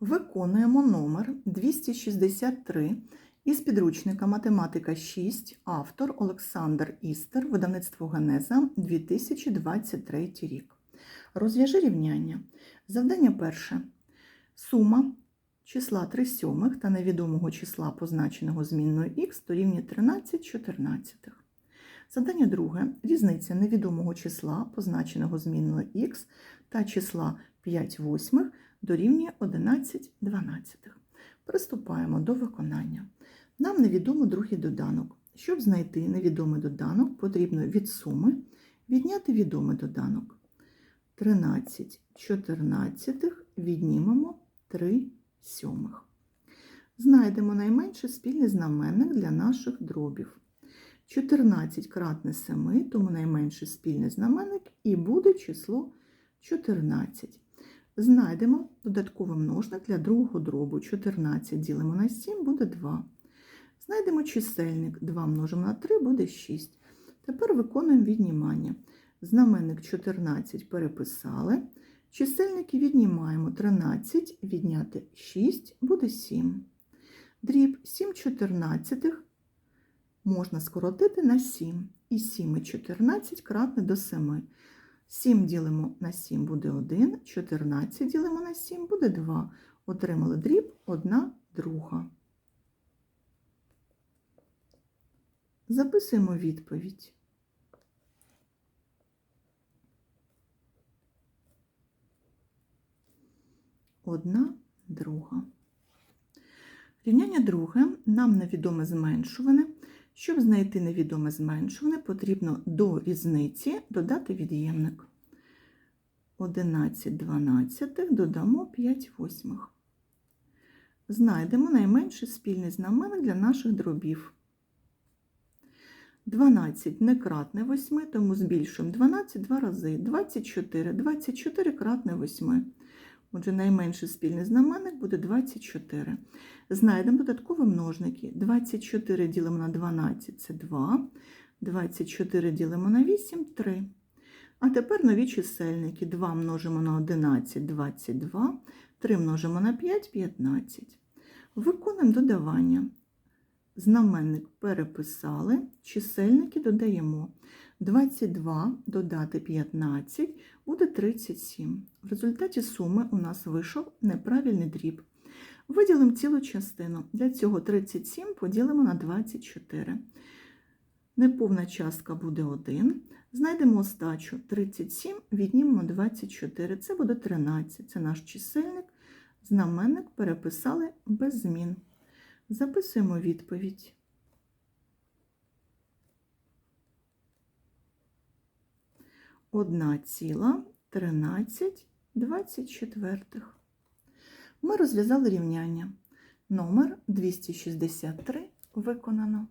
Виконуємо номер 263 із підручника Математика 6, автор Олександр Істер, видавництво Генеза 2023 рік. Розв'яжи рівняння. Завдання перше. Сума числа 3 сьомих та невідомого числа, позначеного змінною х, дорівнює 13 чотирнадцятих. Завдання друге. Різниця невідомого числа, позначеного змінною х, та числа 5 восьмих дорівнює 11 дванадцятих. Приступаємо до виконання. Нам невідомо другий доданок. Щоб знайти невідомий доданок, потрібно від суми відняти відомий доданок. 13 чотирнадцятих віднімемо 3 сьомих. Знайдемо найменший спільний знаменник для наших дробів. 14 кратне 7, тому найменший спільний знаменник і буде число 14. Знайдемо додатковий множник для другого дробу. 14 ділимо на 7, буде 2. Знайдемо чисельник. 2 множимо на 3, буде 6. Тепер виконуємо віднімання. Знаменник 14 переписали. Чисельники віднімаємо 13, відняти 6, буде 7. Дріб 7 чотирнадцятих можна скоротити на 7. І 7 і 14 кратне до 7. 7 ділимо на 7 буде 1, 14 ділимо на 7 буде 2. Отримали дріб 1 друга. Записуємо відповідь. Одна друга. Рівняння друге нам невідоме зменшуване. Щоб знайти невідоме зменшуване, потрібно до різниці додати від'ємник. 11 дванадцятих додамо 5 восьмих. Знайдемо найменший спільний знаменник для наших дробів. 12 не кратне 8, тому збільшуємо 12 два рази. 24, 24 кратне 8. Отже, найменший спільний знаменник буде 24. Знайдемо додаткові множники. 24 ділимо на 12 це 2. 24 ділимо на 8 3. А тепер нові чисельники. 2 множимо на 11 22, 3 множимо на 5 15. Виконуємо додавання. Знаменник переписали, чисельники додаємо. 22 додати 15 буде 37. В результаті суми у нас вийшов неправильний дріб. Виділимо цілу частину. Для цього 37 поділимо на 24. Неповна частка буде 1. Знайдемо остачу 37, віднімемо 24. Це буде 13. Це наш чисельник. Знаменник переписали без змін. Записуємо відповідь. Одна ціла 13 24. Ми розв'язали рівняння. Номер 263 виконано.